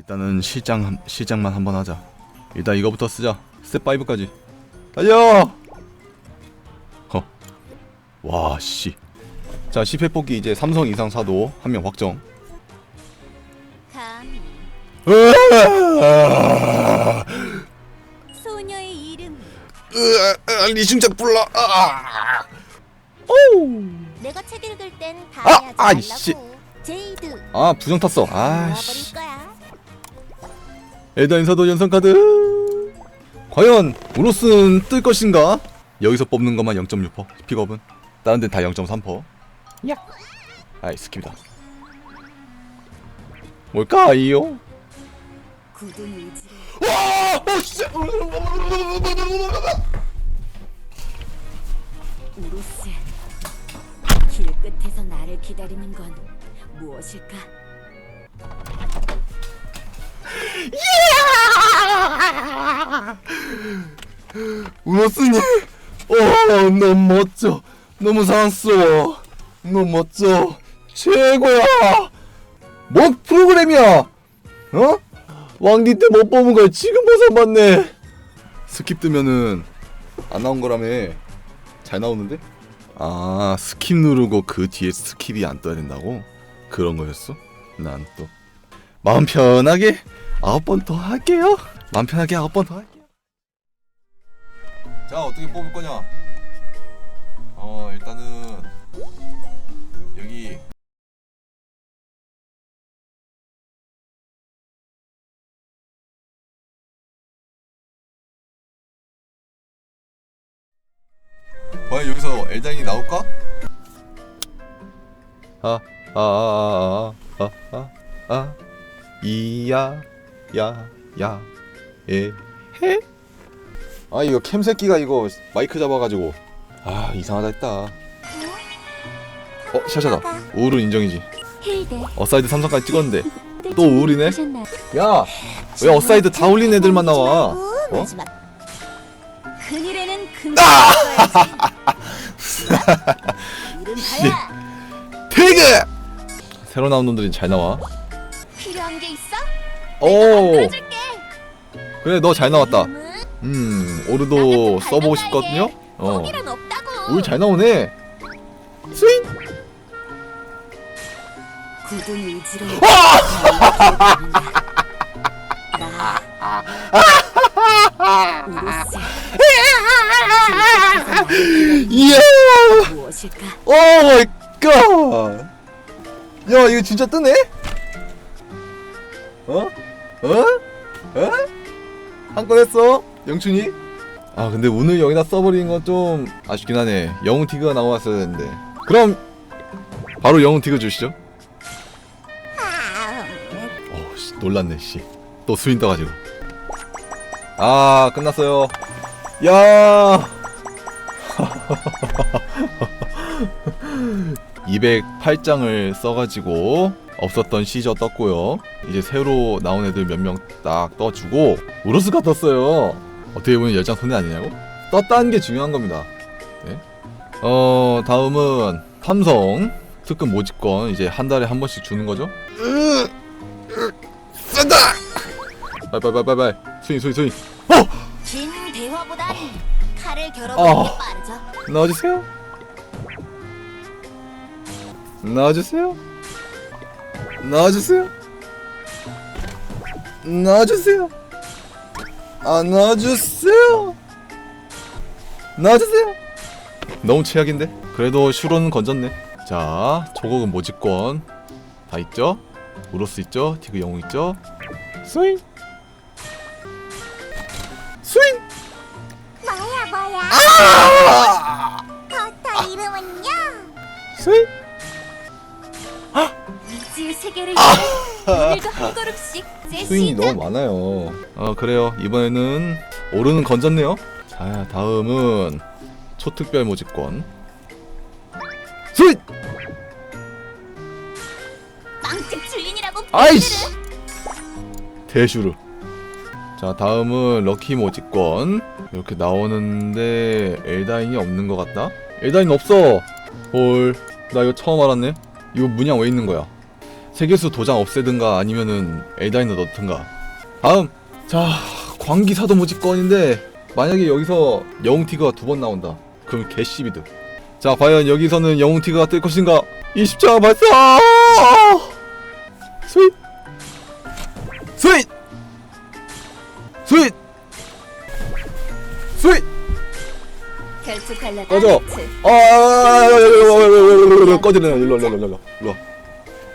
일단은 시장 한- 시장만 한번 하자. 일단 이거부터 쓰자. 스텝 5까지. 달려. 허. 와 씨. 자 10회 뽑기 이제 삼성 이상 사도 한 명 확정. 감히 으아! 소녀의 이름 으아, 리중작 불러. 아! 내가 책 읽을 땐 아, 아이씨. 말라고 제이드 아 부정 탔어. 놓아버릴 아씨. 거야 인 사도 연성 카드. 과연 우로스는 뜰 것인가? 여기서 뽑는 것만 0.6% 픽업은 다른 데는 다 0.3%. 야. 아이 스킵이다. 뭘까요? 와! 어 씨. 우루스 길 끝에서 나를 기다리는 건 무엇일까? 우로스님. 어, 너무 멋져. 너무 사랑스러워. 너무 멋져. 최고야. 뭔 프로그램이야? 어? 왕디 때 못 뽑은 걸 지금 보서 봤네. 스킵 뜨면은 안 나온 거라며. 잘 나오는데? 아, 스킵 누르고 그 뒤에 스킵이 안 떠야 된다고? 그런 거였어? 난 또 마음 편하게 아홉 번 더 할게요. 마음 편하게 아홉 번 더 할게요. 자, 어떻게 뽑을 거냐? 어, 일단은 여기 과연 여기서 엘다인이 나올까? 아, 아, 아, 아, 아, 아, 아, 이야, 야, 야, 에, 해? 아, 이거 캠 새끼가 이거 마이크 잡아가지고 아 이상하다 했다. 어, 샤샤다. 우울은 인정이지. 어사이드 삼성까지 찍었는데 또 우울이네? 야, 왜 어사이드 다 올린 애들만 나와? 어? 그늘에는 금이 아! 태그! 새로 나온 놈들이 잘 나와. 오, 들어줄게 그래 너 잘 나왔다. 이름은 음, 오르도 써보고 싶거든요. 어, 거기란 없다고 우리 잘 나오네. 스윙. 굳은 의지로 나 우로스 이야. 무엇일까? 오 마이 갓. 야 이거 진짜 뜨네? 어? 어? 어? 한 건 했어? 영춘이? 아 근데 오늘 여기다 써버리는 건좀 아쉽긴 하네 영웅 티그가 나왔어야 되는데 그럼 바로 영웅 티그 주시죠 어우 씨 놀랐네 씨또 스윈 떠가지고 아 끝났어요 야 208장을 써가지고 없었던 시저 떴고요. 이제 새로 나온 애들 몇 명 딱 떠주고 우로스가 떴어요. 어떻게 보면 열장 손해 아니냐고? 떴다는 게 중요한 겁니다. 네. 어 다음은 삼성 특급 모집권 이제 한 달에 한 번씩 주는 거죠. 쏜다! 빨빨빨빨빨 스윙 스윙 스윙. 긴 대화보단 칼을 어. 겨뤄보는 게 빠르죠. 나와주세요. 나와주세요. 나와주세요. 나와주세요. 아 나와주세요. 나와주세요. 너무 최악인데? 그래도 슈로는 건졌네. 자, 조국은 모집권 다 있죠? 우로스 있죠? 티그 영웅 있죠? 스윙. 위해 오늘도 한 걸음씩 제 스윙이 시작. 너무 많아요. 어 그래요. 이번에는 오르는 건졌네요. 자 다음은 초특별 모집권. 스윙. 빵집 주인이라고 아이씨. 대슈르. 자 다음은 럭키 모집권. 이렇게 나오는데 엘다인이 없는 것 같다. 엘다인 없어. 헐. 나 이거 처음 알았네. 이거 문양 왜 있는 거야? 세계수 도장 없애든가 아니면은 엘다이너 넣든가 다음 자 광기사도 모집건인데 만약에 여기서 영웅 티그가 두 번 나온다 그럼 개씨비드 자 과연 여기서는 영웅 티그가 뜰 것인가 20자 발사 스윗 스윗 스윗 스윗 꺼져. 아, 꺼지네. 일로, 일로, 일로, 일로, 일로.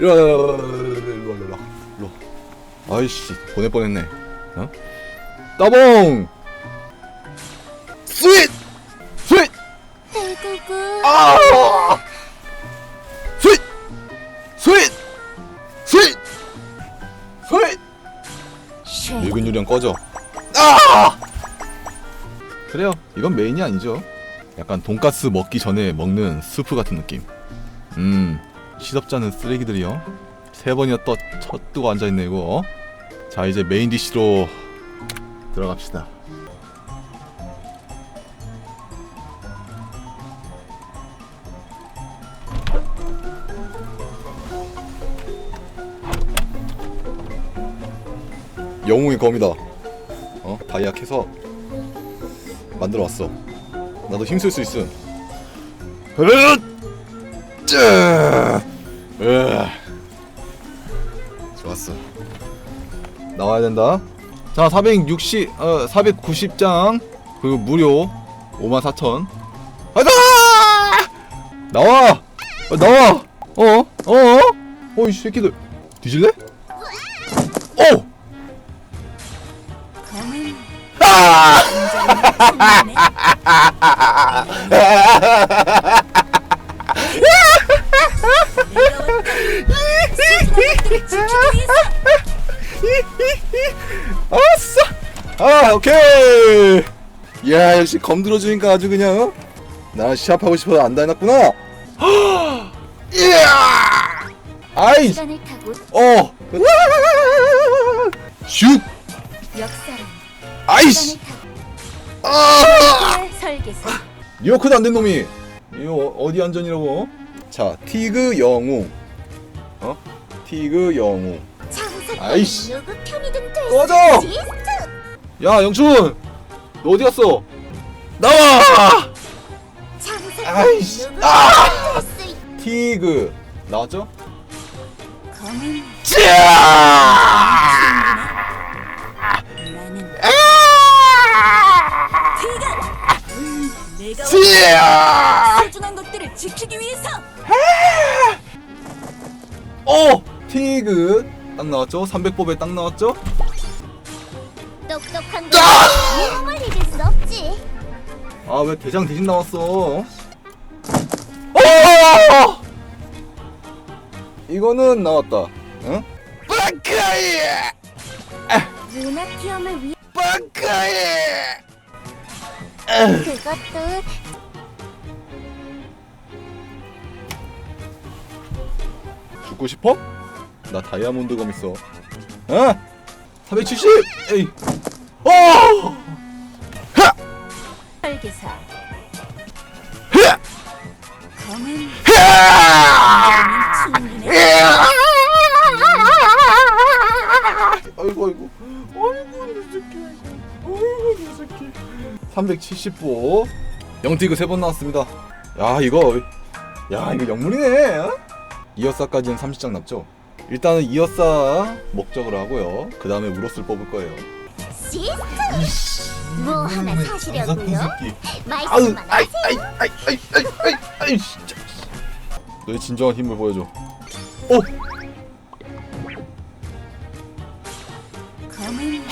일로, 일로, 일로, 일로, 일로, 일로. 아이씨, 보낼 뻔했네. 어? 따봉. 스윗, 스윗. 대구구. 아, 스윗, 스윗, 스윗, 스윗. 쉐. 늙은 유령 꺼져. 아! 그래요. 이건 메인이 아니죠. 약간 돈가스 먹기 전에 먹는 스프 같은 느낌. 음, 시덥잖은 쓰레기들이요. 세 번이나 떠, 첫 뜨고 앉아있네 이거. 자 이제 메인 디시로 들어갑시다. 영웅의 검이다. 어? 다이아 캐서 만들어 왔어. 나도 힘쓸 수 있음. 흐 르르! 쯔! 으. 좋았어. 나와야 된다. 자, 460, 어, 490장 그 무료 54,000. 가자! 나와! 어, 나와! 어? 어? 어? 이 새끼들 뒤질래? 오! 검은 아! 아싸! 아 오케이. 야 역시 검 들어주니까 아주 그냥 어? 나 시합하고 싶어서 안 다녔구나. 이야! 아이 시간을 타고 어. 슛! 아이씨! 시간을 타고 아! 리어크도 안 된 놈이. 이거 어- 어디 안전이라고? 자 티그 영웅. 어? 티그 영웅. 아이씨. 누구 편이든 될 꺼져! 있지. 야 영춘, 너 어디 갔어? 나와! 장사꾼 아이씨. 누구 아! 편이든 될수 있- 티그 나왔죠? 검은 짜! 나는 아! 티가 음, 내가 찌야! 소중한 것들을 지키기 위해서 어! 티그 딱 나왔죠? 300법에 딱 나왔죠? 똑똑한 아! 몸을 이길 수 없지. 아 왜 대장 대신 나왔어? 어! 이거는 나왔다. 응? 빵카이! 루나티엄을 위해 빵카이! 그것도 죽고 싶어? 나 다이아몬드 검 있어. 어? 470! 에이! 어! 설계사! 검은 하! 충분해. 아이고 아이고 아이고 내 새끼 아이고 내 새끼 370보 영티그 세 번 나왔습니다 야 이거 야 이거 영물이네 어? 이어사까지는 30장 남죠 일단은 이어사 목적으로 하고요 그 다음에 우로스를 뽑을 거예요 이씨 뭐 하나 사시려고요? 새끼 아우 말씀만 아이 하세요. 아이 아이 아이 아이 아이 아이 진짜 너의 진정한 힘을 보여줘 오 검은 굉장히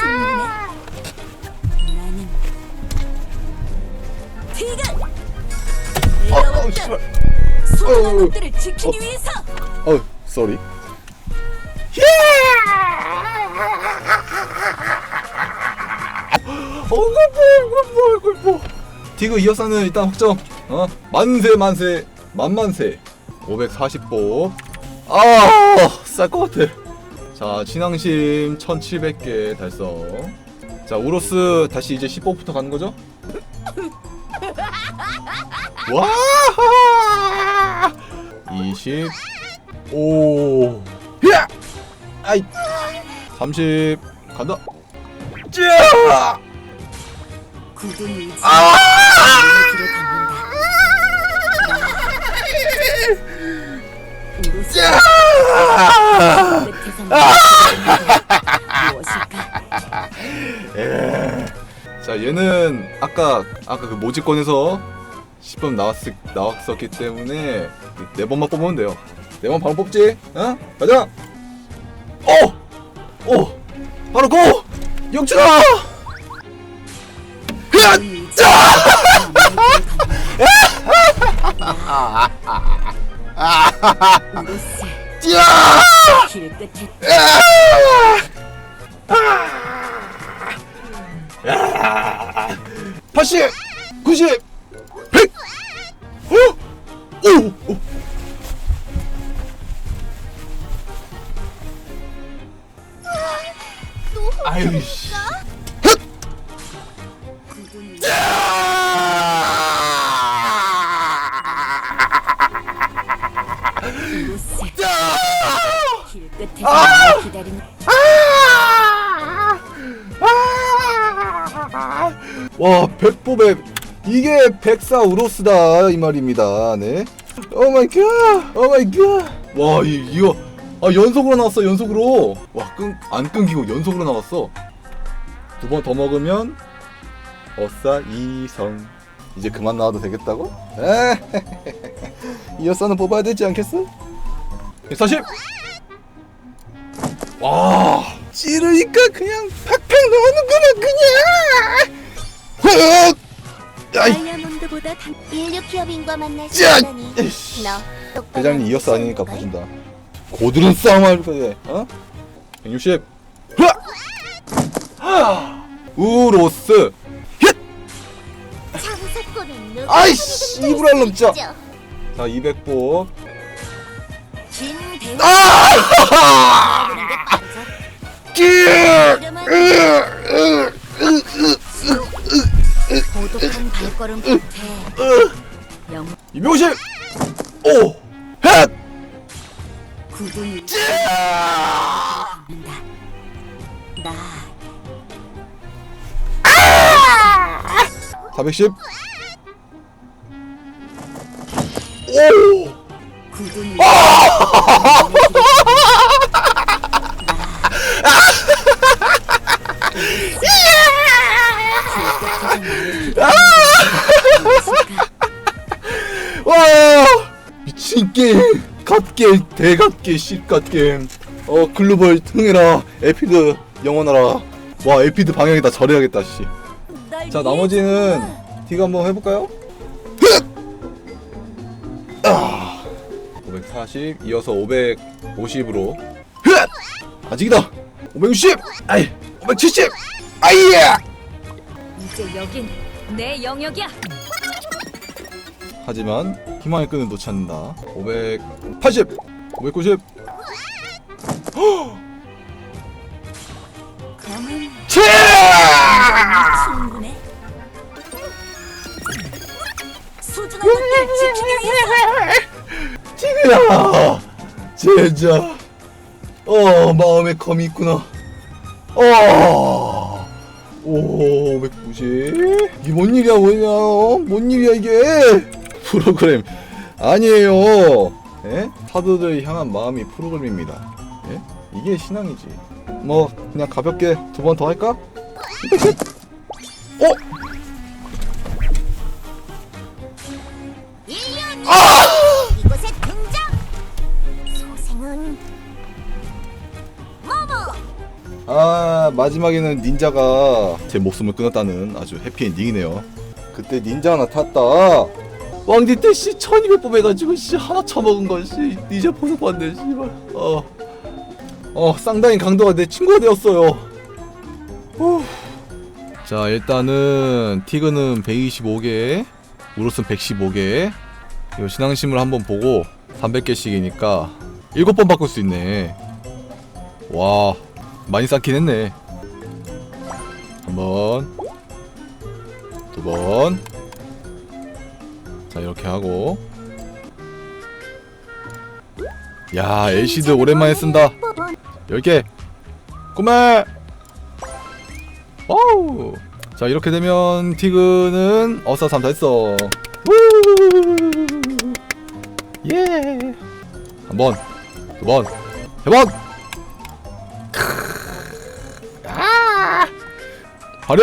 충분해. 나는 티가 어, 어. 씨발. 소중한 어, 어. 것들을 지키기 위해서 어, 쏘리. 어이구 뭐, 어이구 뭐. 디그 이어사는 일단 확정. 어, 만세 만세 만만세. 540보. 아, 쌀것 같아. 자, 신앙심 1,700개 달성. 자, 우로스 다시 이제 10보부터 가는 거죠? 와! 20 오. 야! 아이. 30 간다. 짜! 굳은 의지 아! 길을 걷는다 우르스 짜! 끝에서 나타나는 무엇일까 자, 얘는 아까 아까 그 모집권에서 10번 나왔 나왔었기 때문에 네 번만 뽑으면 돼요. 네 번 바로 뽑지? 어? 가자. 오! 오! 바로 고! 영준아! 흐앗! 굳은 의지 마음의 길을 걷는다 우르스 짜! 길 끝에 아! 80! 90! 100! 어? 오! 오! 아유 씨. 끝에 나를 기다리는 와, 백보백 이게 백사 우로스다 이 말입니다. 네. 오 마이 갓. 오 마이 갓. 와, 이 이거 아 연속으로 나왔어. 연속으로. 와, 끈안 끊기고 연속으로 나왔어. 두 번 더 먹으면 어싸 이성. 이제 그만 나와도 되겠다고? 에. 이 여사는 뽑아야 되지 않겠어? 40. 와, 찌르니까 그냥 팍팍 나오는구나 그냥. 다이아몬드보다 단 인류 기업인과 만날 이씨. 너 똑바로 대장님 이어스 아니니까? 봐준다. 고들은 싸움할 거야. 어? 160. 흐아! 하! 우로스. 힛! 장사꾼은 아이씨, 손이든 이불 알람 진짜. 자, 200보. 진 대우 아! 끼! 고독한 발걸음 끝에 영 250. 오! 헷! 굳은 의지 짜! 걷는다 나 410. 대갓게 씨갓게임 어 글로벌 흥해라. 에피드 영원하라. 와 에피드 방향이다 절해야겠다 씨자 나머지는 디가 한번 해볼까요? 아, 540 이어서 550으로. 아직이다. 560 아이 570 아이야! 이제 여긴 내 영역이야. 하지만 희망의 끈을 놓지 않는다. 580, 590. 검은 치! 지그야, 진짜. 어 마음에 검이 있구나. 어. 오, 590. 이게 뭔 일이야, 뭐냐? 어? 뭔 일이야 이게? 프로그램 아니에요. 예? 사도들 향한 마음이 프로그램입니다. 예? 이게 신앙이지. 뭐 그냥 가볍게 두 번 더 할까? 어? 아! 이곳에 등장 소생은 모모 아 마지막에는 닌자가 제 목숨을 끊었다는 아주 해피엔딩이네요 그때 닌자 하나 탔다 왕디 때씨 1200 뽑아가지고 씨 하나 처먹은 거씨 이제 보석 받네 씨발 어. 어 쌍다인 강도가 내 친구가 되었어요 후. 자 일단은 티그는 125개 우로스는 115개 이거 신앙심을 한번 보고 300개씩이니까 7번 바꿀 수 있네 와 많이 쌓긴 했네. 한 번, 두 번. 자 이렇게 하고. 야 엘시드 오랜만에 쓴다. 10개. 꼬매 어우! 자 이렇게 되면 티그는 어싸 3다 했어. 예! 한번 두번 세번! 아! 화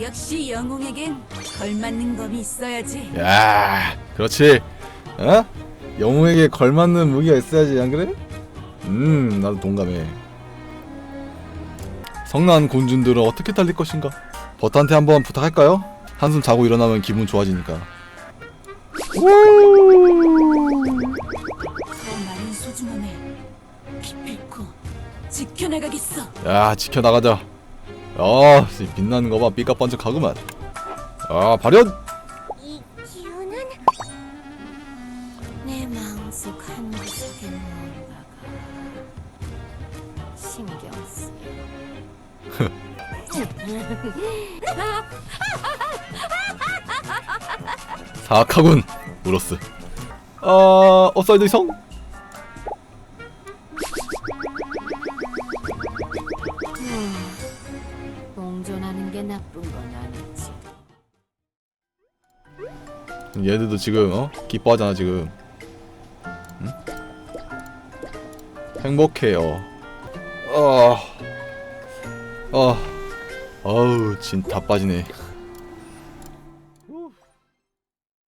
역시 영웅에겐 걸맞는 검이 있어야지. 야 그렇지 어? 영웅에게 걸맞는 무기가 있어야지 안 그래? 음 나도 동감해 성난 곤준들은 어떻게 달릴 것인가 버터한테 한번 부탁할까요? 한숨 자고 일어나면 기분 좋아지니까 더 많은 소중함에 기필코 지켜나가겠어. 야 지켜 나가자 야 씨, 빛나는 거 봐. 삐까번쩍하구만. 아 발현 이 기운은 내 마음속 한 구석에 뭔가가 신경 쓰여. 사악하군 우로스. 아 어사이드 성 얘들도 지금 어? 기뻐하잖아 지금. 응? 행복해요. 어, 어, 어우 진 다 빠지네